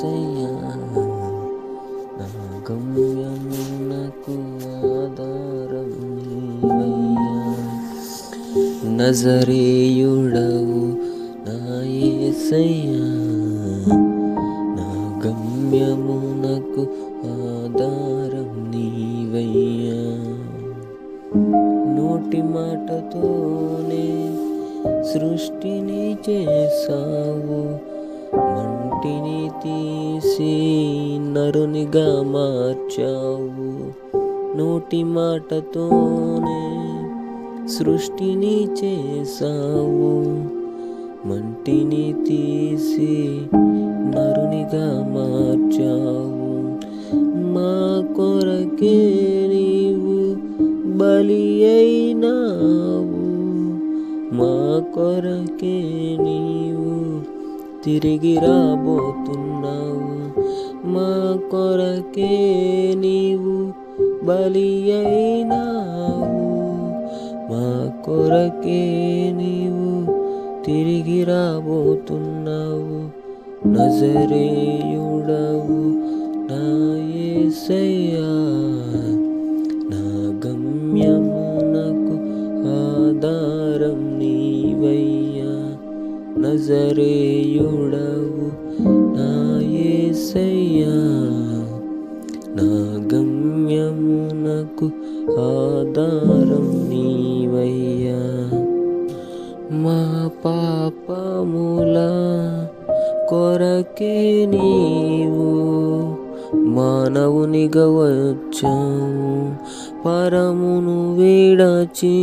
యేసయ్యా నా గమ్యమునకు ఆధారం నీవయ్యా నజరేయుడవు నా యేసయ్యా నా గమ్యమునకు ఆధారం నీవయ్యా నోటి మాటతోనే సృష్టిని చేసావు మంటిని తీసి నరునిగా మార్చావు. నోటి మాటతోనే సృష్టిని చేసావు మంటిని తీసి నరునిగా మార్చావు. మా కొరకే నీవు బలి అయినావు. మా కొరకే నీవు తిరిగి రాబోతున్నావు. మా కొరకే నీవు బలి అయినావు. మా కొరకే నీవు తిరిగి రాబోతున్నావు. నజరేయుడవు నా ఏసయ్యా. నజరేయుడవు నా యేసయ్యా నా గమ్యమునకు ఆధారం నీవయ్యా మా పాపముల కొరకే నీవు మానవునిగా వచ్చావు పరమును వేడచి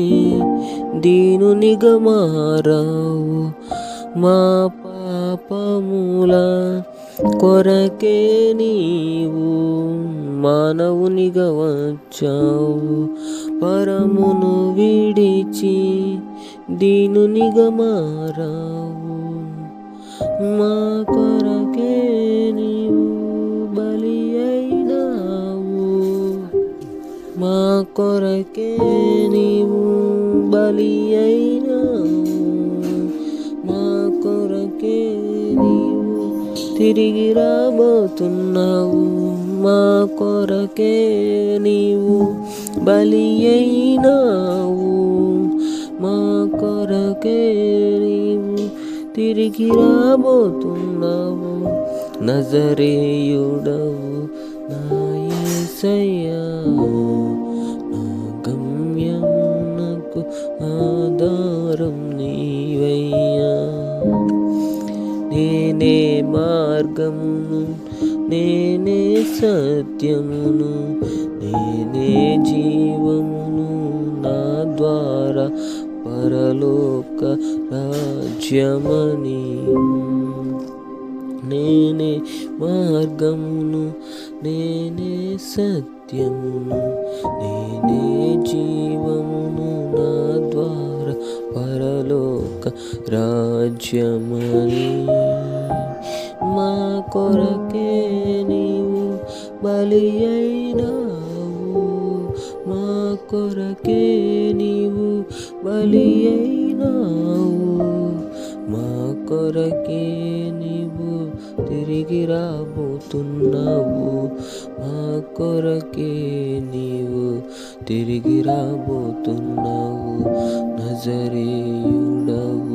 దీనునిగా మారావు మా పాపముల కొరకే నీవు మానవునిగా వచ్చావు. పరమును విడిచి దీనునిగా మారావు. మా కొరకే నీవు బలి అయినావు. మా కొరకే నీవు బలి అయినావు. తిరిగి రాబోతున్నావు. మా కొరకే నీవు బలి అయినావు. మా కొరకే నీవు తిరిగి రాబోతున్నావు. నజరేయుడవు నా యేసయ్యా నేనే మార్గమును నేనే సత్యమును నేనే జీవమును నా ద్వారా పరలోక రాజ్యమని. నేనే మార్గమును నేనే సత్యమును నేనే జీవమును రాజ్యమని మా కొరకే నీవు బలి అయినావు. మా కొరకే నీవు బలి అయినావు. మా కొరకే నీవు తిరిగి రాబోతున్నావు. మా కొరకే నీవు తిరిగి రాబోతున్నావు. నజరేయుడవు